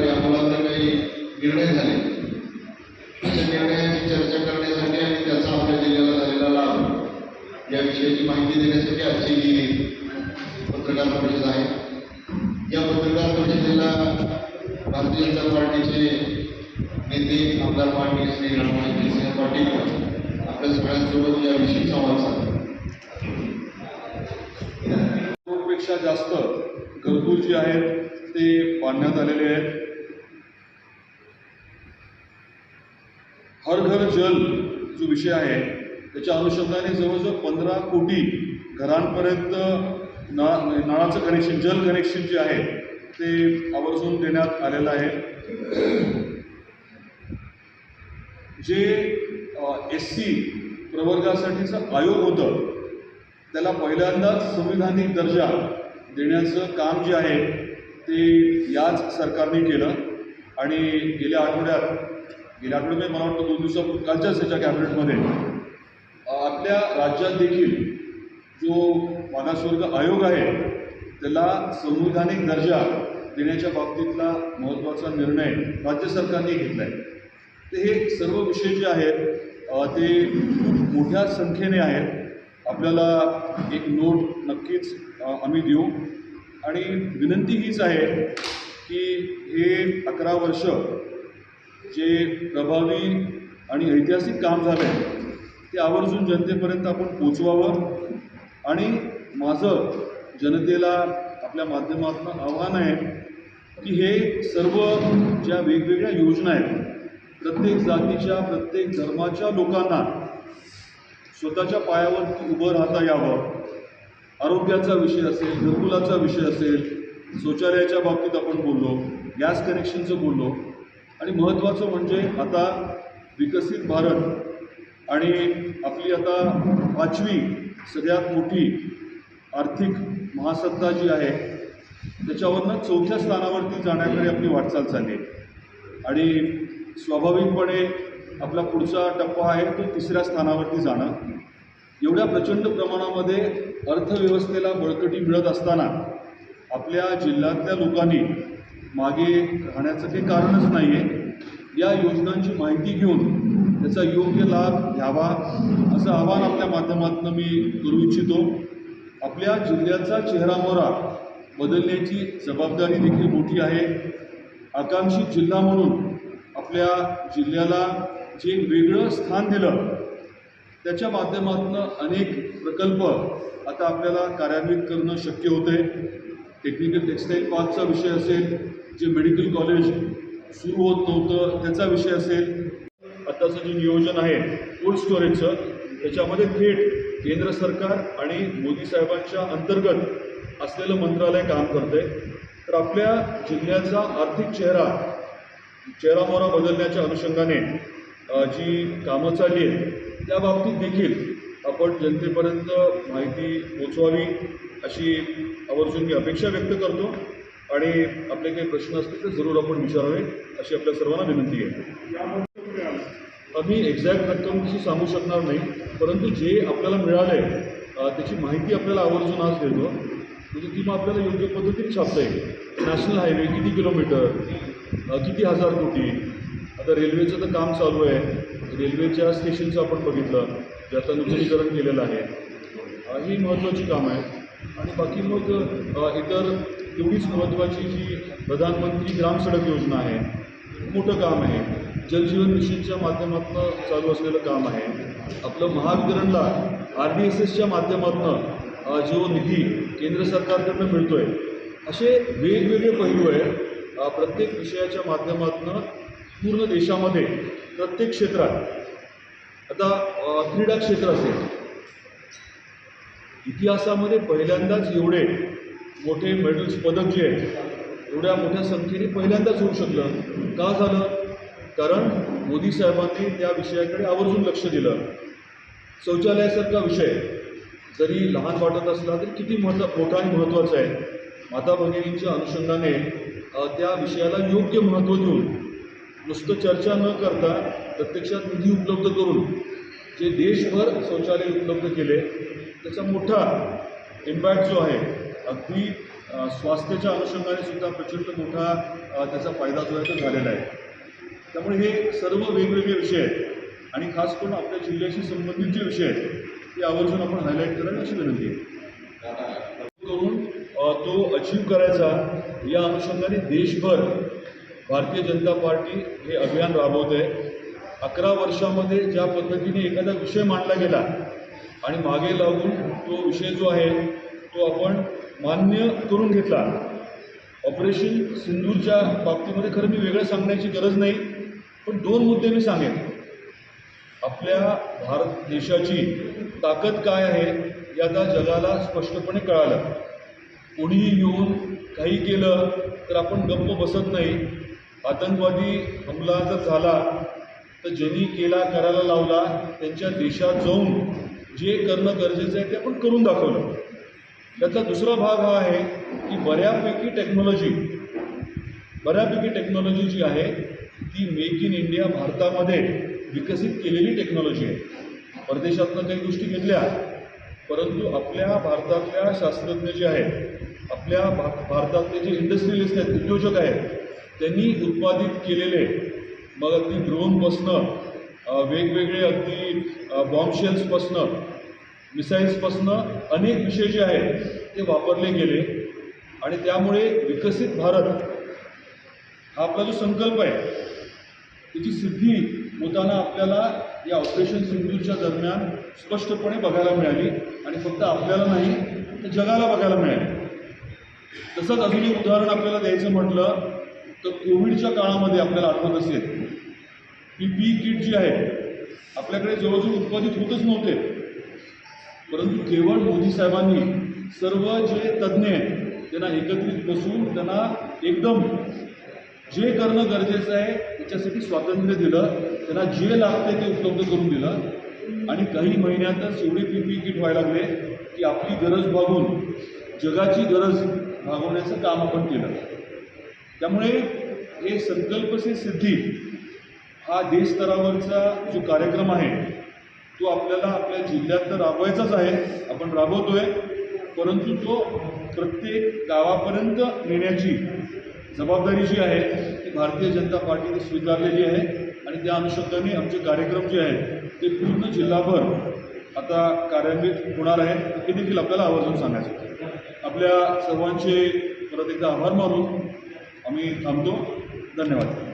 सरकार या मुलांचे काही निर्णय झाले. अशा निर्णयाची चर्चा करण्यासाठी आणि त्याचा आपल्या जिल्ह्याला झालेला लाभ या विषयाची माहिती देण्यासाठी आजची ही पत्रकार परिषद आहे. या पत्रकार परिषदेला भारतीय जनता पार्टीचे नेते आमदार पाटील श्री रामराजे सिंह पाटील आपल्या सगळ्यांसोबत याविषयी संवाद साधला. पेक्षा जास्त गरजू जे आहेत ते बांधण्यात आलेले आहेत. हर घर जल जो विषय आहे त्याच्या अनुषंगाने जवळजवळ पंधरा कोटी घरांपर्यंत नळा नळाचं कनेक्शन जल कनेक्शन जे आहे ते आवर्जून देण्यात आलेलं आहे. जे एस सी प्रवर्गासाठीचं आयोग होतं त्याला पहिल्यांदाच संविधानिक दर्जा देण्याचं काम जे आहे ते याच सरकारने केलं. आणि गेल्या आठवड्यात गेल्या आठवड्यात मला वाटतं दोन दिवसापूर्वी कालच्याच त्याच्या कॅबिनेटमध्ये आपल्या राज्यात देखील जो मागासवर्ग आयोग आहे त्याला संविधानिक दर्जा देण्याच्या बाबतीतला महत्त्वाचा निर्णय राज्य सरकारने घेतला आहे तर हे सर्व विषय जे आहेत ते खूप मोठ्या संख्येने आहेत. आपल्याला एक नोट नक्कीच आम्ही देऊ. आणि विनंती हीच आहे की हे अकरा वर्ष जे प्रभावी आणि ऐतिहासिक काम झालं आहे ते आवर्जून जनतेपर्यंत आपण पोचवावं आणि माझं जनतेला आपल्या माध्यमातून आव्हान आहे की हे सर्व ज्या वेगवेगळ्या योजना आहेत प्रत्येक जातीच्या प्रत्येक धर्माच्या लोकांना स्वतःच्या पायावरती उभं राहता यावं. आरोग्याचा विषय असेल घरकुलाचा विषय असेल शौचालयाच्या बाबतीत आपण बोललो गॅस कनेक्शनचं बोललो आणि महत्त्वाचं म्हणजे आता विकसित भारत आणि आपली आता पाचवी सगळ्यात मोठी आर्थिक महासत्ता जी आहे त्याच्यावरनं चौथ्या स्थानावरती जाण्याकडे आपली वाटचाल चालली आहे. आणि स्वाभाविकपणे आपला पुढचा टप्पा आहे तो तिसऱ्या स्थानावरती जाणं. एवढ्या प्रचंड प्रमाणामध्ये अर्थव्यवस्थेला बळकटी मिळत असताना आपल्या जिल्ह्यातल्या लोकांनी मागे राहण्याचं काही कारणच नाही आहे या योजनांची माहिती घेऊन त्याचा योग्य लाभ घ्यावा असं आवाहन आपल्या माध्यमातून मी करू इच्छितो. आपल्या जिल्ह्याचा चेहरामोहरा बदलण्याची जबाबदारी देखील मोठी आहे. आकांक्षित जिल्हा म्हणून आपल्या जिल्ह्याला जे वेगळं स्थान दिलं त्याच्या माध्यमातून अनेक प्रकल्प आता आपल्याला कार्यान्वित करणं शक्य होते टेक्निकल टेक्सटाईल पार्कचा विषय असेल जे मेडिकल कॉलेज सुरू होत नव्हतं त्याचा विषय असेल. आत्ताचं जे नियोजन आहे कोल्ड स्टोरेजचं त्याच्यामध्ये थेट केंद्र सरकार आणि मोदी साहेबांच्या अंतर्गत असलेलं मंत्रालय काम करते तर आपल्या जिल्ह्याचा आर्थिक चेहरा चेहरामोहरा बदलण्याच्या अनुषंगाने जी कामं चालली आहेत त्या बाबतीत देखील आपण जनतेपर्यंत माहिती पोचवावी अशी आवर्जून मी अपेक्षा व्यक्त करतो. आणि आपले काही प्रश्न असतील तर जरूर आपण विचारावे अशी आपल्या सर्वांना विनंती आहे. आम्ही एक्झॅक्ट रक्कम तशी सांगू शकणार नाही परंतु जे आपल्याला मिळालं आहे त्याची माहिती आपल्याला आवर्जून आज देतो. म्हणजे ती मग आपल्याला योग्य पद्धतीने छापता येईल. नॅशनल हायवे किती किलोमीटर किती हजार कोटी? आता रेल्वेचं तर काम चालू आहे. रेल्वेच्या स्टेशनचं आपण बघितलं जे आता नूतनीकरण केलेलं आहे. ही महत्त्वाची कामं आहेत आणि बाकी मग इतर तेवढीच महत्त्वाची जी प्रधानमंत्री ग्राम सडक योजना आहे मोठं काम आहे. जलजीवन मिशनच्या माध्यमातून चालू असलेलं काम आहे. आपलं महावितरणला आर डी एस एसच्या माध्यमातून जो निधी केंद्र सरकारकडनं मिळतो आहे असे वेगवेगळे पैलू आहेत. प्रत्येक विषयाच्या माध्यमातून पूर्ण देशामध्ये प्रत्येक क्षेत्रात आता क्रीडा क्षेत्र असेल. इतिहासामध्ये पहिल्यांदाच एवढे मोठे मेडल्स पदक जे आहेत एवढ्या मोठ्या संख्येने पहिल्यांदाच होऊ शकलं. का झालं? कारण मोदी साहेबांनी त्या विषयाकडे आवर्जून लक्ष दिलं. शौचालयासारखा विषय जरी लहान वाटत असला तरी किती महत्त्व मोठा आणि महत्त्वाचा आहे. माता भगिनींच्या अनुषंगाने त्या विषयाला योग्य महत्त्व देऊन नुसतं चर्चा न करता प्रत्यक्षात निधी उपलब्ध करून जे देशभर शौचालय उपलब्ध केले त्याचा मोठा इम्पॅक्ट जो आहे अगदी स्वास्थ्याच्या अनुषंगाने सुद्धा प्रचंड मोठा त्याचा फायदा जो आहे तो झालेला आहे. त्यामुळे हे सर्व वेगवेगळे विषय आहेत आणि खास करून आपल्या जिल्ह्याशी संबंधित जे विषय आहेत ते आवर्जून आपण हायलाईट करायला अशी विनंती आहे. करून तो अचीव करायचा या अनुषंगाने देशभर भारतीय जनता पार्टी हे अभियान राबवते अकरा वर्षामध्ये ज्या पद्धतीने एखादा विषय मांडला गेला आणि मागे लागून तो विषय जो आहे तो आपण मान्य करून घेतला. ऑपरेशन सिंदूरच्या बाबतीमध्ये खरं मी वेगळं सांगण्याची गरज नाही पण दोन मुद्दे मी सांगेन. आपल्या भारत देशाची ताकद काय आहे याचा जगाला स्पष्टपणे कळालं. कोणीही येऊन काही केलं तर आपण गप्प बसत नाही. आतंकवादी हमला जर झाला तर ज्यांनी केला करायला लावला त्यांच्या देशात जाऊन जे करणं गरजेचं आहे ते आपण करून दाखवलं. त्याचा दुसरा भाग हा आहे की बऱ्यापैकी टेक्नॉलॉजी बऱ्यापैकी टेक्नॉलॉजी जी आहे ती मेक इन इंडिया भारतामध्ये विकसित केलेली टेक्नॉलॉजी आहे. परदेशातनं काही गोष्टी घेतल्या परंतु आपल्या भारतातल्या शास्त्रज्ञ जे आहेत आपल्या भा भारतातले जे इंडस्ट्रियलिस्ट आहेत उद्योजक आहेत त्यांनी उत्पादित केलेले मग अगदी ड्रोनपासनं वेगवेगळे अगदी बॉम्बशेल्सपासनं मिसाईल्सपासनं अनेक विषय जे आहेत ते वापरले गेले आणि त्यामुळे विकसित भारत हा आपला जो संकल्प आहे त्याची सिद्धी होताना आपल्याला या ऑपरेशन सिंधूच्या दरम्यान स्पष्टपणे बघायला मिळाली आणि फक्त आपल्याला नाही तर जगाला बघायला मिळाली. तसंच अजून एक उदाहरण आपल्याला द्यायचं म्हटलं तर कोविडच्या काळामध्ये आपल्याला आठवत असेल पी पी किट जी आहे आपल्याकडे जवळजवळ उत्पादित होतच नव्हते. परंतु केवळ मोदी साहेबांनी सर्व जे तज्ज्ञ आहेत त्यांना एकत्रित बसून त्यांना एकदम जे करणं गरजेचं आहे त्याच्यासाठी स्वातंत्र्य दिलं त्यांना जे लागते ते उपलब्ध करून दिलं. आणि काही महिन्यातच एवढे पीपी किट व्हायला लागले की आपली गरज भागून जगाची गरज भागवण्याचं काम आपण केलं. त्यामुळे हे संकल्प से सिद्धी हा देश स्तरावरचा जो कार्यक्रम आहे तो आपल्याला आपल्या जिल्ह्यात तर राबवायचाच आहे आपण राबवतोय. परंतु तो प्रत्येक गावापर्यंत नेण्याची जबाबदारी जी आहे ती भारतीय जनता पार्टीने स्वीकारलेली आहे आणि त्या अनुषंगाने आमचे कार्यक्रम जे आहेत ते पूर्ण जिल्हाभर आता कार्यान्वित होणार आहेत हे देखील आपल्याला आवर्जून सांगायचं आहे. आपल्या सर्वांचे परत एकदा आभार मानून आम्ही थांबतो. धन्यवाद.